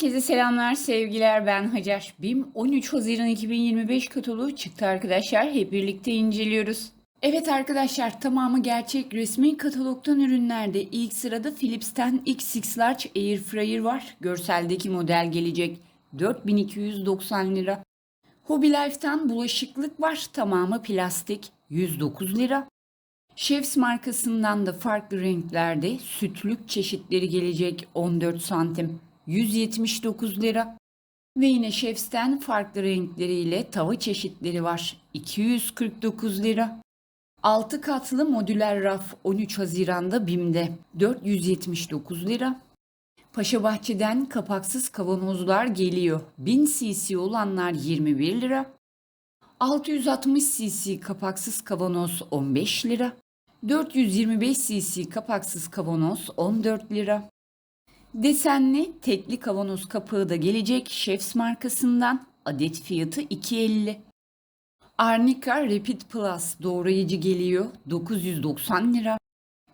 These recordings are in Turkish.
Herkese selamlar, sevgiler. Ben Hacer. BİM 13 Haziran 2025 kataloğu çıktı arkadaşlar. Hep birlikte inceliyoruz. Evet arkadaşlar tamamı gerçek resmi katalogdan ürünlerde ilk sırada Philips'ten X6 Large Air Fryer var. Görseldeki model gelecek 4290 lira. Hobby Life'tan bulaşıklık var. Tamamı plastik 109 lira. Chefs markasından da farklı renklerde sütlük çeşitleri gelecek 14 santim 179 lira. Ve yine Chefs'ten farklı renkleriyle tava çeşitleri var 249 lira. 6 katlı modüler raf 13 Haziran'da BİM'de 479 lira. Paşabahçe'den kapaksız kavanozlar geliyor. 1000 cc olanlar 21 lira. 660 cc kapaksız kavanoz 15 lira. 425 cc kapaksız kavanoz 14 lira. Desenli tekli kavanoz kapağı da gelecek Chefs markasından adet fiyatı 2.50. Arnica Rapid Plus doğrayıcı geliyor 990 lira.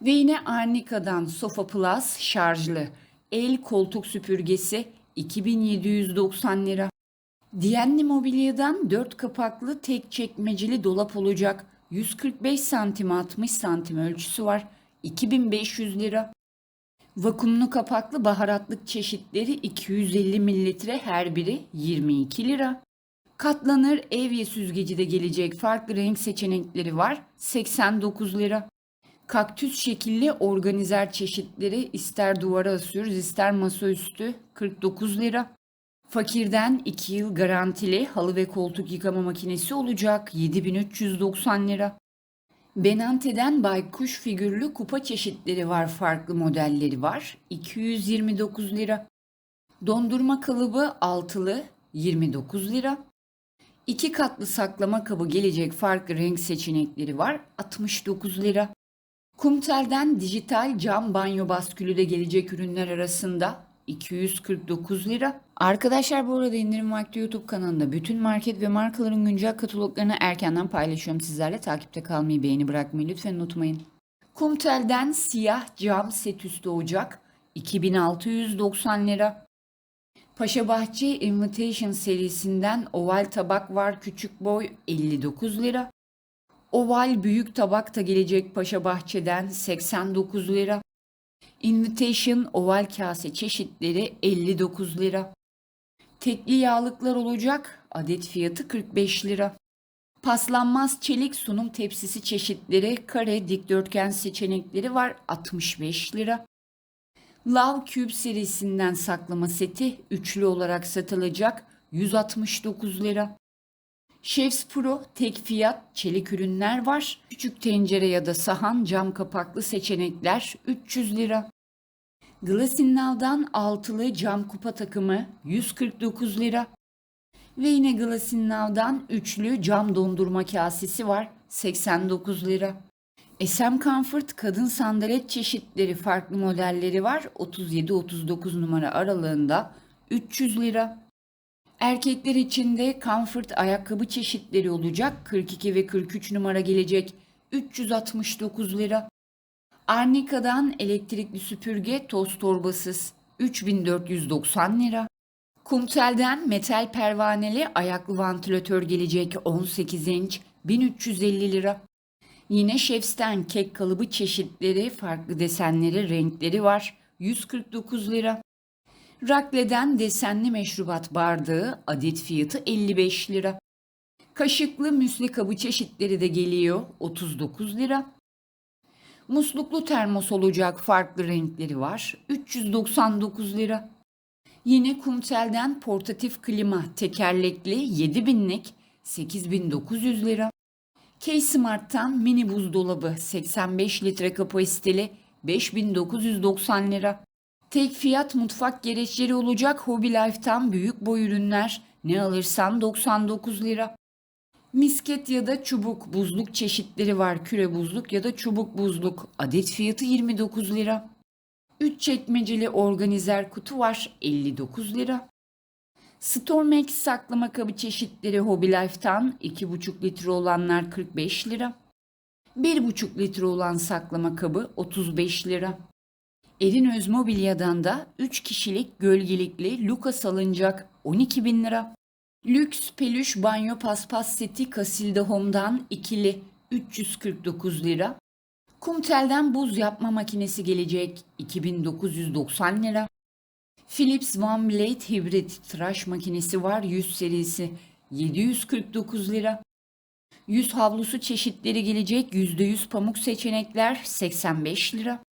Ve yine Arnica'dan Sofa Plus şarjlı el koltuk süpürgesi 2790 lira. Diyenli Mobilya'dan 4 kapaklı tek çekmeceli dolap olacak. 145 santim 60 santim ölçüsü var. 2500 lira. Vakumlu kapaklı baharatlık çeşitleri 250 mililitre her biri 22 lira. Katlanır evye süzgeci de gelecek farklı renk seçenekleri var 89 lira. Kaktüs şekilli organizer çeşitleri ister duvara asıyoruz ister masaüstü 49 lira. Fakirden 2 yıl garantili halı ve koltuk yıkama makinesi olacak 7390 lira. Benante'den baykuş figürlü kupa çeşitleri var farklı modelleri var 229 lira. Dondurma kalıbı altılı 29 lira. İki katlı saklama kabı gelecek farklı renk seçenekleri var 69 lira. Kumtel'den dijital cam banyo baskülü de gelecek ürünler arasında 249 lira. Arkadaşlar bu arada indirim vakti YouTube kanalında bütün market ve markaların güncel kataloglarını erkenden paylaşıyorum sizlerle. Takipte kalmayı, beğeni bırakmayı lütfen unutmayın. Kumtel'den siyah cam set üstü ocak 2690 lira. Paşabahçe Invitation serisinden oval tabak var küçük boy 59 lira. Oval büyük tabak da gelecek Paşabahçe'den 89 lira. Invitation oval kase çeşitleri 59 lira. Tekli yağlıklar olacak. Adet fiyatı 45 lira. Paslanmaz çelik sunum tepsisi çeşitleri kare dikdörtgen seçenekleri var 65 lira. Love Cube serisinden saklama seti üçlü olarak satılacak 169 lira. Chefs Pro tek fiyat çelik ürünler var. Küçük tencere ya da sahan cam kapaklı seçenekler 300 lira. Glasinal'dan altılı cam kupa takımı 149 lira. Ve yine Glasinal'dan üçlü cam dondurma kasesi var 89 lira. SM Comfort kadın sandalet çeşitleri farklı modelleri var 37-39 numara aralığında 300 lira. Erkekler için de comfort ayakkabı çeşitleri olacak. 42 ve 43 numara gelecek. 369 lira. Arnica'dan elektrikli süpürge toz torbasız 3490 lira. Kumtel'den metal pervaneli ayaklı vantilatör gelecek 18 inç 1350 lira. Yine Chefs'ten kek kalıbı çeşitleri, farklı desenleri, renkleri var 149 lira. Rakle'den desenli meşrubat bardağı adet fiyatı 55 lira. Kaşıklı müsli kabı çeşitleri de geliyor 39 lira. Musluklu termos olacak farklı renkleri var 399 lira. Yine Kumtel'den portatif klima tekerlekli 7000'lik 8900 lira. K-Smart'tan mini buzdolabı 85 litre kapasiteli 5990 lira. Tek fiyat mutfak gereçleri olacak Hobby Life'tan büyük boy ürünler ne alırsan 99 lira. Misket ya da çubuk buzluk çeşitleri var. Küre buzluk ya da çubuk buzluk. Adet fiyatı 29 lira. 3 çekmeceli organizer kutu var 59 lira. Stormex saklama kabı çeşitleri Hobby Life'tan 2,5 litre olanlar 45 lira. 1,5 litre olan saklama kabı 35 lira. Erin Özmobilya'dan da 3 kişilik gölgelikli Luka salıncak 12 bin lira. Lüks peluş banyo paspas seti Casilda Home'dan ikili 349 lira. Kumtel'den buz yapma makinesi gelecek 2990 lira. Philips One Blade hibrit tıraş makinesi var 100 serisi 749 lira. Yüz havlusu çeşitleri gelecek %100 pamuk seçenekler 85 lira.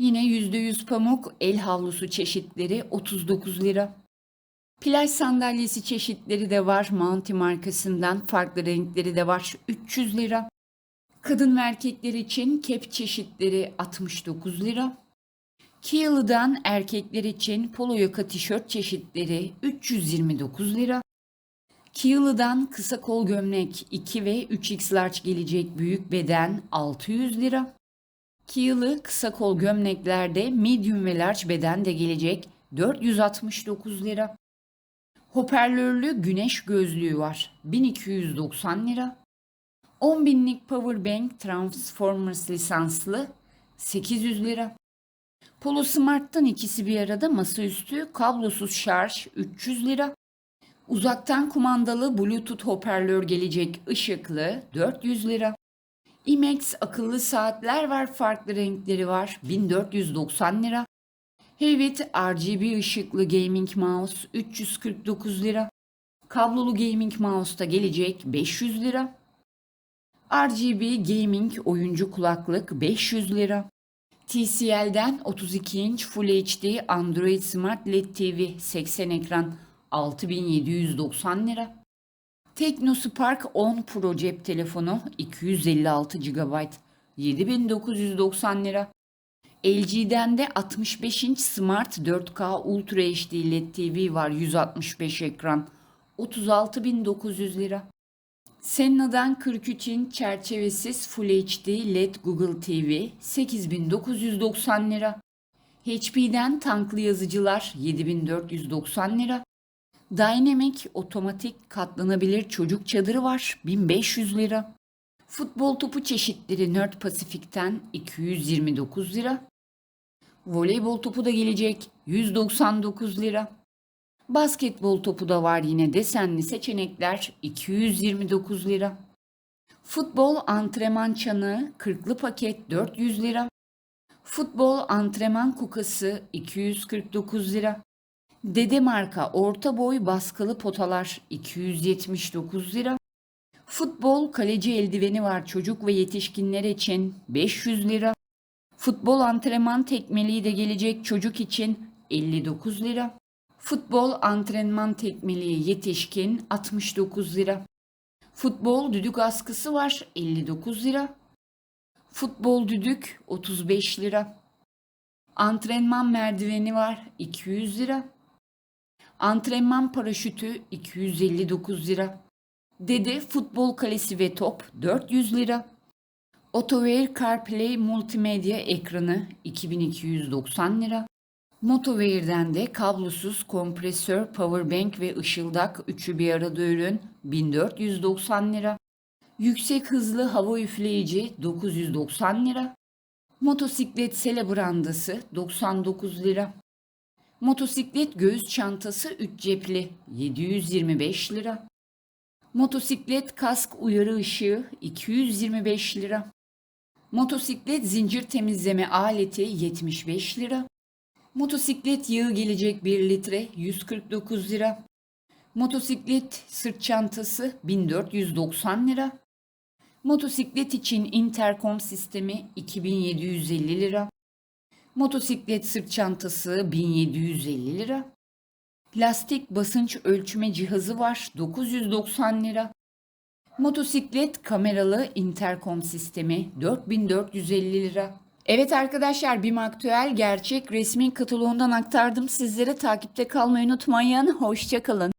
Yine %100 pamuk el havlusu çeşitleri 39 lira. Plaj sandalyesi çeşitleri de var. Mounty markasından farklı renkleri de var. 300 lira. Kadın ve erkekler için kep çeşitleri 69 lira. Kiyalı'dan erkekler için polo yaka tişört çeşitleri 329 lira. Kiyalı'dan kısa kol gömlek 2 ve 3x large gelecek büyük beden 600 lira. Kiyalı kısa kol gömleklerde medium ve large beden de gelecek 469 lira. Hoparlörlü güneş gözlüğü var 1290 lira. 10 binlik powerbank Transformers lisanslı 800 lira. Polo Smart'tan ikisi bir arada masaüstü kablosuz şarj 300 lira. Uzaktan kumandalı Bluetooth hoparlör gelecek ışıklı 400 lira. IMAX akıllı saatler var farklı renkleri var 1490 lira. Hevit RGB ışıklı gaming mouse 349 lira. Kablolu gaming mouse da gelecek 500 lira. RGB gaming oyuncu kulaklık 500 lira. TCL'den 32 inç Full HD Android Smart LED TV 80 ekran 6790 lira. Teknospark 10 Pro cep telefonu 256 GB 7990 lira. LG'den de 65 inç Smart 4K Ultra HD LED TV var 165 ekran 36900 lira. Senna'dan 43 inç çerçevesiz Full HD LED Google TV 8990 lira. HP'den tanklı yazıcılar 7490 lira. Dynamic otomatik katlanabilir çocuk çadırı var 1500 lira. Futbol topu çeşitleri Nerd Pacific'ten 229 lira. Voleybol topu da gelecek 199 lira. Basketbol topu da var yine desenli seçenekler 229 lira. Futbol antrenman çanı 40'lı paket 400 lira. Futbol antrenman kukası 249 lira. Dede marka orta boy baskılı potalar 279 lira. Futbol kaleci eldiveni var çocuk ve yetişkinler için 500 lira. Futbol antrenman tekmeliği de gelecek çocuk için 59 lira. Futbol antrenman tekmeliği yetişkin 69 lira. Futbol düdük askısı var 59 lira. Futbol düdük 35 lira. Antrenman merdiveni var 200 lira. Antrenman paraşütü 259 lira. Dede futbol kalesi ve top 400 lira. Otoware CarPlay multimedya ekranı 2290 lira. Motoware'den de kablosuz kompresör, powerbank ve ışıldak üçü bir arada ürün 1490 lira. Yüksek hızlı hava üfleyici 990 lira. Motosiklet sele brandası 99 lira. Motosiklet göğüs çantası 3 cepli 725 lira. Motosiklet kask uyarı ışığı 225 lira. Motosiklet zincir temizleme aleti 75 lira. Motosiklet yağı gelecek 1 litre 149 lira. Motosiklet sırt çantası 1490 lira. Motosiklet için interkom sistemi 2750 lira. Motosiklet sırt çantası 1750 lira. Lastik basınç ölçme cihazı var 990 lira. Motosiklet kameralı interkom sistemi 4450 lira. Evet arkadaşlar BİM Aktüel gerçek resmi kataloğundan aktardım sizlere. Takipte kalmayı unutmayın. Hoşçakalın.